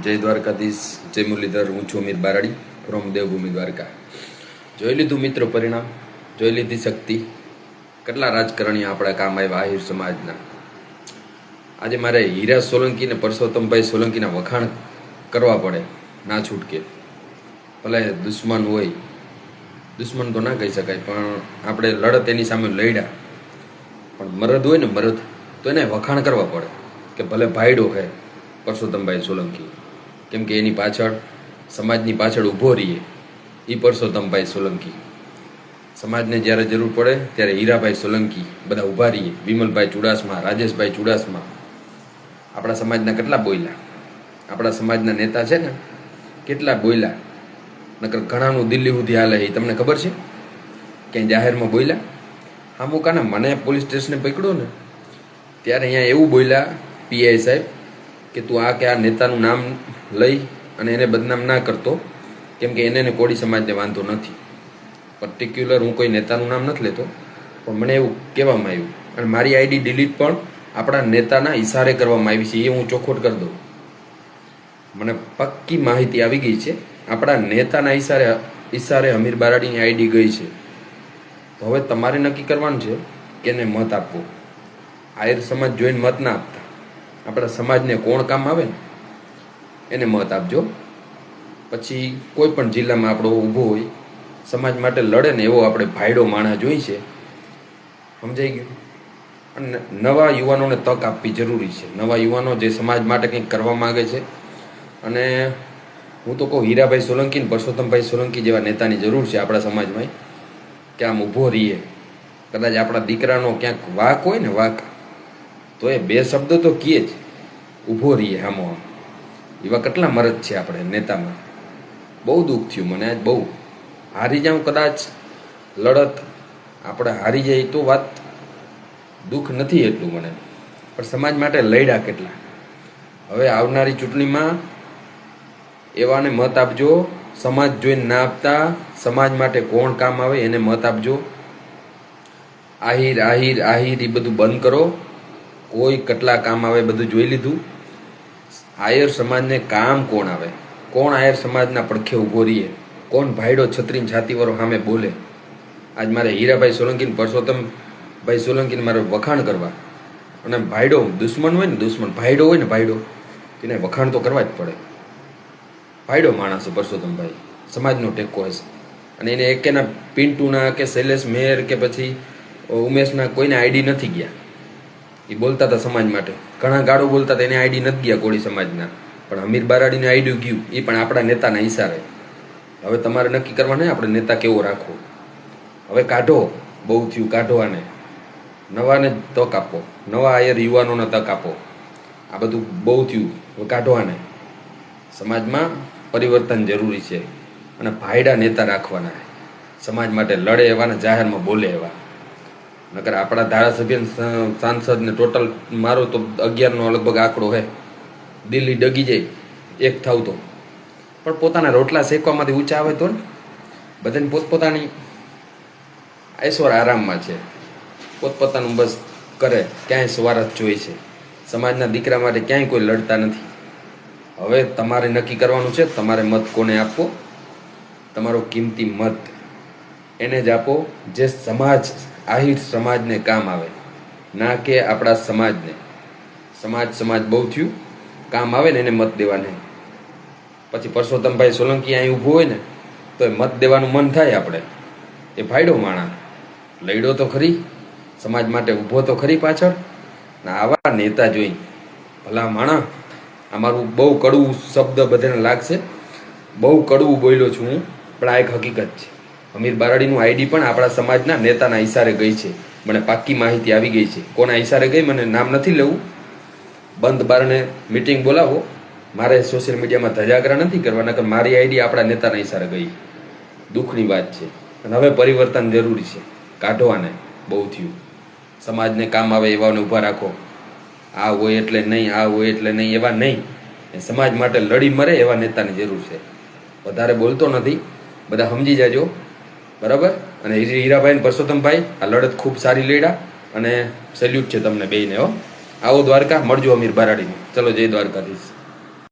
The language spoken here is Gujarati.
જય દ્વારકાધીશ, જય મુરલીધર, હું છું અમિત બારાડી ફ્રોમ દેવભૂમિ દ્વારકા. જોઈ લીધું મિત્રો પરિણામ, જોઈ લીધી શક્તિ. કેટલા રાજકારણીઓ આપણા કામ આવ્યા આહિર સમાજના. આજે મારે હીરા સોલંકી ને પરસોત્તમભાઈ સોલંકીના વખાણ કરવા પડે, ના છૂટકે. ભલે દુશ્મન હોય, દુશ્મન તો ના કહી શકાય, પણ આપણે લડત એની સામે લડ્યા. પણ મરદ હોય ને મરદ, તો એને વખાણ કરવા પડે, કે ભલે ભાઈડો હે પરસોત્તમભાઈ સોલંકી. કેમ કે એની પાછળ, સમાજની પાછળ ઊભો રહીએ. એ પરસોત્તમભાઈ સોલંકી. સમાજને જ્યારે જરૂર પડે, ત્યારે હીરાભાઈ સોલંકી બધા ઊભા રહીએ. વિમલભાઈ ચુડાસમા, રાજેશભાઈ ચુડાસમા. આપણા સમાજના કેટલા બોયલા? આપણા સમાજના નેતા છે ને, કેટલા બોયલા? નકર ઘણાનું દિલ્હી સુધી હાલે એ તમને ખબર છે? ક્યાંય જાહેરમાં બોલ્યા હા મુકાને મને પોલીસ સ્ટેશને પકડ્યો ને, ત્યારે અહીંયા એવું બોલ્યા પીઆઈ સાહેબ કે તું આ કે આ નેતાનું નામ લઈ અને એને બદનામ ના કરતો, કેમ કે એને કોળી સમાજને વાંધો નથી. પર્ટિક્યુલર હું કોઈ નેતાનું નામ નથી લેતો, પણ મને એવું કહેવામાં આવ્યું. અને મારી આઈડી ડિલીટ પણ આપણા નેતાના ઈશારે કરવામાં આવી છે, એ હું ચોખવટ કરી દઉં. મને પક્કી માહિતી આવી ગઈ છે, આપણા નેતાના ઈશારે ઈશારે અમીર બારાડીની આઈડી ગઈ છે. તો હવે તમારે નક્કી કરવાનું છે કે એને મત આપવો. આયર સમાજ જોઈને મત ના આપતા. આપણા સમાજને કોણ કામ આવે ને, એને મત આપજો. પછી કોઈ પણ જિલ્લામાં આપણો ઊભો હોય, સમાજ માટે લડે ને એવો આપણે ભાઈડો માણસ જોઈ છે. સમજાઈ ગયું? અને નવા યુવાનોને તક આપવી જરૂરી છે. નવા યુવાનો જે સમાજ માટે કંઈક કરવા માગે છે. અને હું તો કહું હીરાભાઈ સોલંકી ને પરસોત્તમભાઈ સોલંકી જેવા નેતાની જરૂર છે આપણા સમાજમાં, કે આમ ઊભો રહીએ. કદાચ આપણા દીકરાનો ક્યાંક વાક હોય ને વાક તો એ બે શબ્દો તો કીએ જ. ઊભો રહીએ હામો એવા કેટલા મરદ છે આપણે નેતામાં. બહુ દુઃખ થયું મને આજ, બહુ. હારી જાઉં કદાચ લડત. આપણે હારી જાય તો વાત દુઃખ નથી એટલું મને. પણ સમાજ માટે લડ્યા કેટલા. હવે આવનારી ચૂંટણીમાં એવાને મત આપજો. સમાજ જોઈને ના આપતા. સમાજ માટે કોણ કામ આવે એને મત આપજો. આહિર આહિર આહિર એ બધું બંધ કરો. કોઈ કેટલા કામ આવે બધું જોઈ લીધું. આયર સમાજને કામ કોણ આવે? કોણ આયર સમાજના પડખે ઊભો રહીએ? કોણ ભાઈડો છત્રીન છાતીવાળો સામે બોલે? આજ મારે હીરાભાઈ સોલંકીને પરસોત્તમ ભાઈ સોલંકીને મારે વખાણ કરવા. અને ભાઈડો દુશ્મન હોય ને દુશ્મન, ભાઈડો હોય ને ભાઈડો તેને વખાણ તો કરવા જ પડે. ભાઈડો માણસ પરસોત્તમભાઈ. સમાજનો ટેકો હશે. અને એને એકેના પિન્ટુના કે શૈલેષ મેર કે પછી ઉમેશના કોઈને આઈડી નથી ગયા. એ બોલતા હતા સમાજ માટે. ઘણા ગાળો બોલતા હતા, એને આઈડી નથી ગયા કોળી સમાજના. પણ અમીર બારાડીને આઈડી ગયું. એ પણ આપણા નેતાના ઈશારે હવે તમારે નક્કી કરવાનું, આપણે નેતા કેવો રાખવો? હવે કાઢો. બહુ થયું, કાઢો આને. નવાને તક આપો. નવા આયર યુવાનોને તક આપો. આ બધું બહુ થયું. હવે કાઢો સમાજમાં પરિવર્તન જરૂરી છે. અને ભાઈડા નેતા રાખવાના. સમાજ માટે લડે એવાને, જાહેરમાં બોલે એવા. નકર આપણા ધારાસભ્ય સાંસદ ને ટોટલ મારો તો અગિયારનો લગભગ આંકડો હે. દિલ્હી ડગી જાય, એક થાવ તો. પણ પોતાના રોટલા શેકવામાંથી ઊંચા આવે તો ને? બધાને પોતપોતાની ઐશ્વર આરામમાં છે. પોતપોતાનું બસ કરે, ક્યાંય સ્વાર્થ જોઈએ છે. સમાજના દીકરા માટે ક્યાંય કોઈ લડતા નથી. હવે તમારે નક્કી કરવાનું છે, તમારે મત કોને આપવો? તમારો કિંમતી મત એને જ આપો, જે સમાજ આહિર સમાજને કામ આવે. ના કે આપણા સમાજને. સમાજ સમાજ બહુ થયું. કામ આવે ને એને મત દેવાને. પછી પરસોત્તમભાઈ સોલંકી અહીં ઊભો હોય ને, તો એ મત દેવાનું મન થાય આપણે. એ ભાઈડો માણા. લડ્યો તો ખરી. સમાજ માટે ઊભો તો ખરી પાછળ. ના આવા નેતા જોઈ. ભલા માણા, અમારું બહુ કડવું શબ્દ બધાને લાગશે. બહુ કડવું બોલ્યો છું હું, પણ આ એક હકીકત છે. અમીર બારાડીનું આઈડી પણ આપણા સમાજના નેતાના ઈશારે ગઈ છે. મને પાક્કી માહિતી આવી ગઈ છે. કોના ઈશારે ગઈ? મને નામ નથી લેવું. બંધ બારણે મિટિંગ બોલાવો. મારે સોશિયલ મીડિયામાં ધજાગરા નથી કરવા, નકર મારી આઈડી આપણા નેતાના ઈશારે ગઈ. દુઃખની વાત છે. અને હવે પરિવર્તન જરૂરી છે. કાઢવાને બહુ થયું. સમાજને કામ આવે એવાને ઊભા રાખો. આ હોય એટલે નહીં, આ હોય એટલે નહીં, એવા નહીં. સમાજ માટે લડી મરે એવા નેતાની જરૂર છે. વધારે બોલતો નથી. બધા સમજી જાજો. બરાબર? અને હીરાભાઈ અને પરસોત્તમભાઈ, આ લડત ખૂબ સારી લડ્યા અને સેલ્યુટ છે તમને બેયને, હો. આવો દ્વારકા, મળજો અમીર બારાડીને. ચલો જય દ્વારકાધીશ.